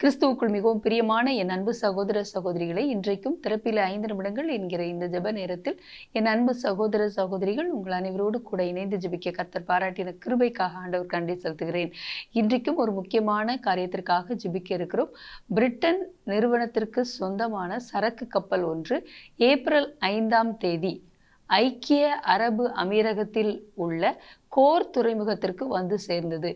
கிறிஸ்துவுக்குள் மிகவும் பிரியமான என் அன்பு சகோதர சகோதரிகளை இன்றைக்கும் திறப்பில் ஐந்து நிமிடங்கள் என்கிற இந்த ஜெப நேரத்தில் என் அன்பு சகோதர சகோதரிகள் உங்கள் அனைவரோடு கூட இணைந்து ஜபிக்க கத்தர் பாராட்டின கிருபைக்காக ஆண்டவர் கண்டி செலுத்துகிறேன். இன்றைக்கும் ஒரு முக்கியமான காரியத்திற்காக ஜபிக்க இருக்கிறோம். பிரிட்டன் நிறுவனத்திற்கு சொந்தமான சரக்கு கப்பல் ஒன்று ஏப்ரல் ஐந்தாம் தேதி ஐக்கிய அரபு அமீரகத்தில் உள்ள கோர் துறைமுகத்திற்கு வந்து சேர்ந்தது.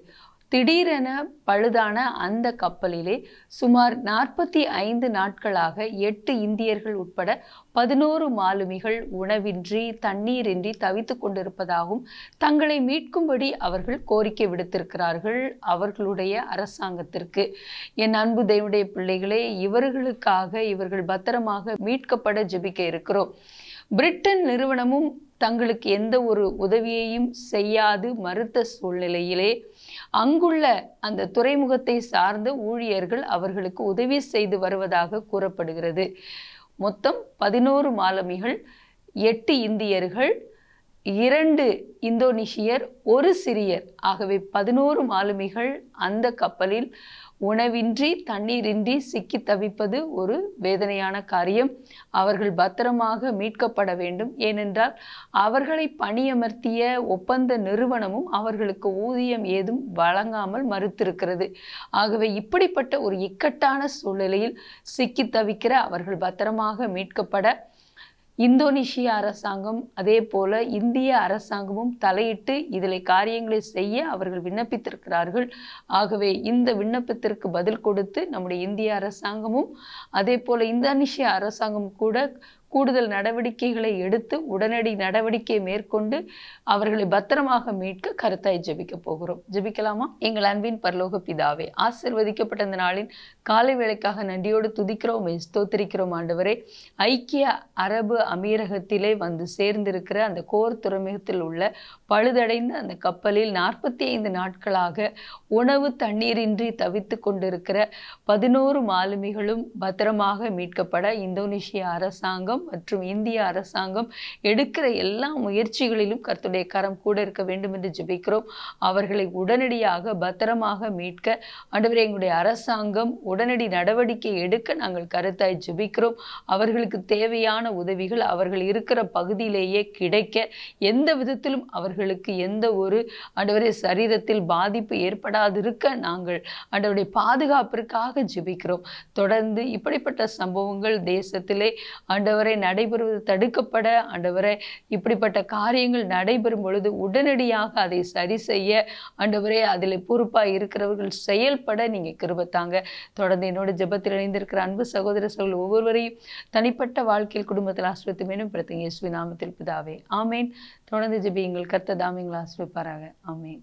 திடீரென பழுதான அந்த கப்பலிலே சுமார் நாற்பத்தி ஐந்து நாட்களாக எட்டு இந்தியர்கள் உட்பட பதினோரு மாலுமிகள் உணவின்றி தண்ணீரின்றி தவித்து கொண்டிருப்பதாகவும் தங்களை மீட்கும்படி அவர்கள் கோரிக்கை விடுத்திருக்கிறார்கள் அவர்களுடைய அரசாங்கத்திற்கு. என் அன்பு தேவனுடைய பிள்ளைகளே இவர்களுக்காக இவர்கள் பத்திரமாக மீட்கப்பட ஜெபிக்க இருக்கிறோம். பிரிட்டன் நிறுவனமும் தங்களுக்கு எந்த ஒரு உதவியையும் செய்யாது மறுத்த சூழ்நிலையிலே அங்குள்ள அந்த துறைமுகத்தை சார்ந்த ஊழியர்கள் அவர்களுக்கு உதவி செய்து வருவதாக கூறப்படுகிறது. மொத்தம் பதினோரு மாலுமிகள் எட்டு இந்தியர்கள் இரண்டு இந்தோனேஷியர் ஒரு சிறியர் ஆகவே பதினோரு மாலுமிகள் அந்த கப்பலில் உணவின்றி தண்ணீரின்றி சிக்கி தவிப்பது ஒரு வேதனையான காரியம். அவர்கள் பத்திரமாக மீட்கப்பட வேண்டும். ஏனென்றால் அவர்களை பணியமர்த்திய ஒப்பந்த நிறுவனமும் அவர்களுக்கு ஊதியம் ஏதும் வழங்காமல் மறுத்திருக்கிறது. ஆகவே இப்படிப்பட்ட ஒரு இக்கட்டான சூழ்நிலையில் சிக்கி தவிக்கிற அவர்கள் பத்திரமாக மீட்கப்பட இந்தோனேஷிய அரசாங்கம் அதே போல இந்திய அரசாங்கமும் தலையிட்டு இதில் காரியங்களை செய்ய அவர்கள் விண்ணப்பித்திருக்கிறார்கள். ஆகவே இந்த விண்ணப்பத்திற்கு பதில் கொடுத்து நம்முடைய இந்திய அரசாங்கமும் அதே போல இந்தோனேஷிய அரசாங்கம் கூட கூடுதல் நடவடிக்கைகளை எடுத்து உடனடி நடவடிக்கை மேற்கொண்டு அவர்களை பத்திரமாக மீட்க கருத்தாய் ஜபிக்க போகிறோம். ஜெபிக்கலாமா? எங்கள் அன்பின் பரலோக பிதாவே ஆசிர்வதிக்கப்பட்ட இந்த நாளின் காலை வேலைக்காக நன்றியோடு துதிக்கிறோம் ஸ்தோத்திரிக்கிறோம் ஆண்டவரே. ஐக்கிய அரபு அமீரகத்திலே வந்து சேர்ந்திருக்கிற அந்த கோர் துறைமுகத்தில் உள்ள பழுதடைந்த அந்த கப்பலில் நாற்பத்தி ஐந்து நாட்களாக உணவு தண்ணீரின்றி தவித்து கொண்டிருக்கிற பதினோரு மாலுமிகளும் பத்திரமாக மீட்கப்பட இந்தோனேஷிய அரசாங்கம் மற்றும் இந்திய அரசாங்கம் எடுக்கிற எல்லா முயற்சிகளிலும் கர்த்துடைய கரம் கூட இருக்க வேண்டும் என்று ஜெபிக்கிறோம். அவர்களை உடனடியாக பத்திரமாக மீட்க ஆண்டவரே எங்களுடைய அரசாங்கம் உடனடி நடவடிக்கை எடுக்க நாங்கள் கருத்தாய் ஜெபிக்கிறோம். அவர்களுக்கு தேவையான உதவிகள் அவர்கள் இருக்கிற பகுதியிலேயே கிடைக்க எந்த விதத்திலும் அவர்களுக்கு எந்த ஒரு ஆண்டவரே சரீரத்தில் பாதிப்பு ஏற்படாதிருக்க நாங்கள் ஆண்டவருடைய பாதுகாப்பிற்காக ஜெபிக்கிறோம். தொடர்ந்து இப்படிப்பட்ட சம்பவங்கள் தேசத்திலே ஆண்டவரை நடைபெறுவது தடுக்கப்பட ஆண்டவரை இப்படிப்பட்ட காரியங்கள் நடைபெறும் பொழுது உடனடியாக அதை சரி செய்ய ஆண்டவரே அதில் பொறுப்பாக இருக்கிறவர்கள் செயல்பட நீங்கள் கிருபத்தாங்க தொடர்ந்து என்னோட ஜபத்தில் இணைந்திருக்கிற அன்பு சகோதர சகோதரர் ஒவ்வொருவரையும் தனிப்பட்ட வாழ்க்கையில் குடும்பத்தில் ஆசிரியத்து மேலும் பிரத்தங்க இயேசுவி நாமத்தில் பிதாவே. ஆமேன். தொடர்ந்து ஜெபியுங்கள். கர்த்த தாமியங்கள் ஆசிரியப்பாராக ஆமேன்.